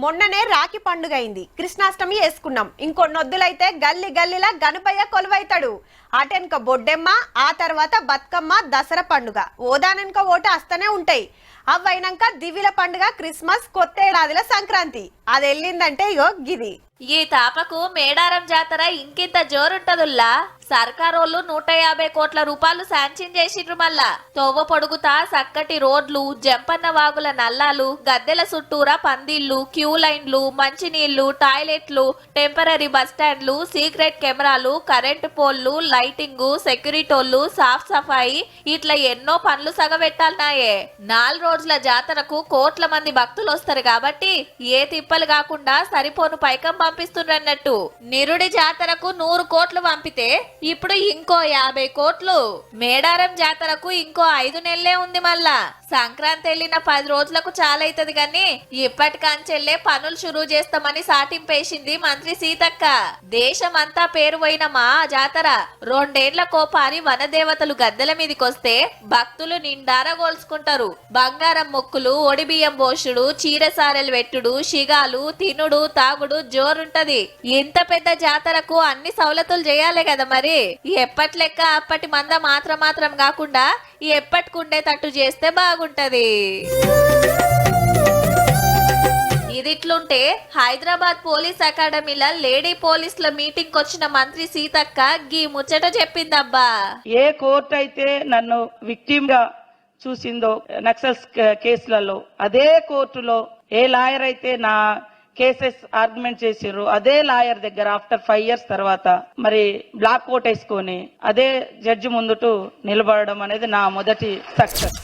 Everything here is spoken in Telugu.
మొన్ననే రాఖీ పండుగ అయింది కృష్ణాష్టమి వేసుకున్నాం. ఇంకో నొద్దులైతే గల్లి గల్లిలా గణపయ్య కొలువైతాడు. అటెనక బొడ్డెమ్మ ఆ తర్వాత బతుకమ్మ దసరా పండుగ. ఓదానెనక ఓటు వస్తూనే ఉంటాయి. అవైనాక దివిల పండుగ క్రిస్మస్ కొత్త ఏడాదిల సంక్రాంతి. అది వెళ్ళిందంటే ఇగో గిది. ఈ తాపకు మేడారం జాతర ఇంకింత జోరుంటదుల్లా? సర్కారోళ్ళు నూట యాభై కోట్ల రూపాయలు శాంక్షన్ చేసిండ్రు మళ్ళా. తోవ పొడుగుతా చక్కటి రోడ్లు జంపన్న వాగుల నల్లాలు గద్దెల చుట్టూరా పందిళ్ళు క్యూ లైన్లు మంచినీళ్ళు టాయిలెట్లు టెంపరీ బస్ స్టాండ్లు సీక్రెట్ కెమెరాలు కరెంటు పోల్లు లైటింగ్ సెక్యూరిటోళ్ళు సాఫ్ సఫాయి ఇట్లా ఎన్నో పనులు సగబెట్టాలన్నాయే నాలుగు రోజుల జాతరకు కోట్ల మంది భక్తులు వస్తారు కాబట్టి ఏ తిప్పలు కాకుండా సరిపోను పైకం పంపిస్తున్నట్టు నిరుడి జాతరకు నూరు కోట్లు పంపితే ఇప్పుడు ఇంకో యాభై కోట్లు. మేడారం జాతరకు ఇంకో ఐదు నెలలే ఉంది మళ్ళా. సంక్రాంతి వెళ్ళిన పది రోజులకు చాలైతది గాని ఇప్పటికంచెల్లే పనులు షురూ చేస్తామని సాటింపేసింది మంత్రి సీతక్క. దేశమంతా పేరు పోయిన మా జాతర రెండేళ్ళ కోపారి వనదేవతలు గద్దెల మీదకొస్తే భక్తులు నిండారా గోల్చుకుంటారు. బంగారం మొక్కులు ఒడిబియ్యం బోషుడు చీరసారెలు వెట్టుడు షిగాలు తినుడు తాగుడు జోరుంటది. ఇంత పెద్ద జాతరకు అన్ని సవలతులు చేయాలి కదా మరి? ఎప్పట్లెక్క అప్పటి మంద మాత్రం మాత్రం కాకుండా ఎప్పటికుండేటట్టు చేస్తే బాగుంటది. ఇదిట్లుంటే హైదరాబాద్ పోలీస్ అకాడమీలో లేడీ పోలీసుల మీటింగ్ వచ్చిన మంత్రి సీతక్క గీ ముచ్చట చెప్పిందబ్బా. ఏ కోర్టు అయితే నన్ను విక్టిమ్గా చూసిందో నక్సల్స్ కేసులలో. అదే కోర్టులో ఏ లాయర్ అయితే నా కేసెస్ ఆర్గ్యుమెంట్ చేసిర్రు అదే లాయర్ దగ్గర ఆఫ్టర్ ఫైవ్ ఇయర్స్ తర్వాత మరి బ్లాక్ కోట్ వేసుకొని అదే జడ్జి ముందుటు నిలబడడం అనేది నా మొదటి సక్సెస్.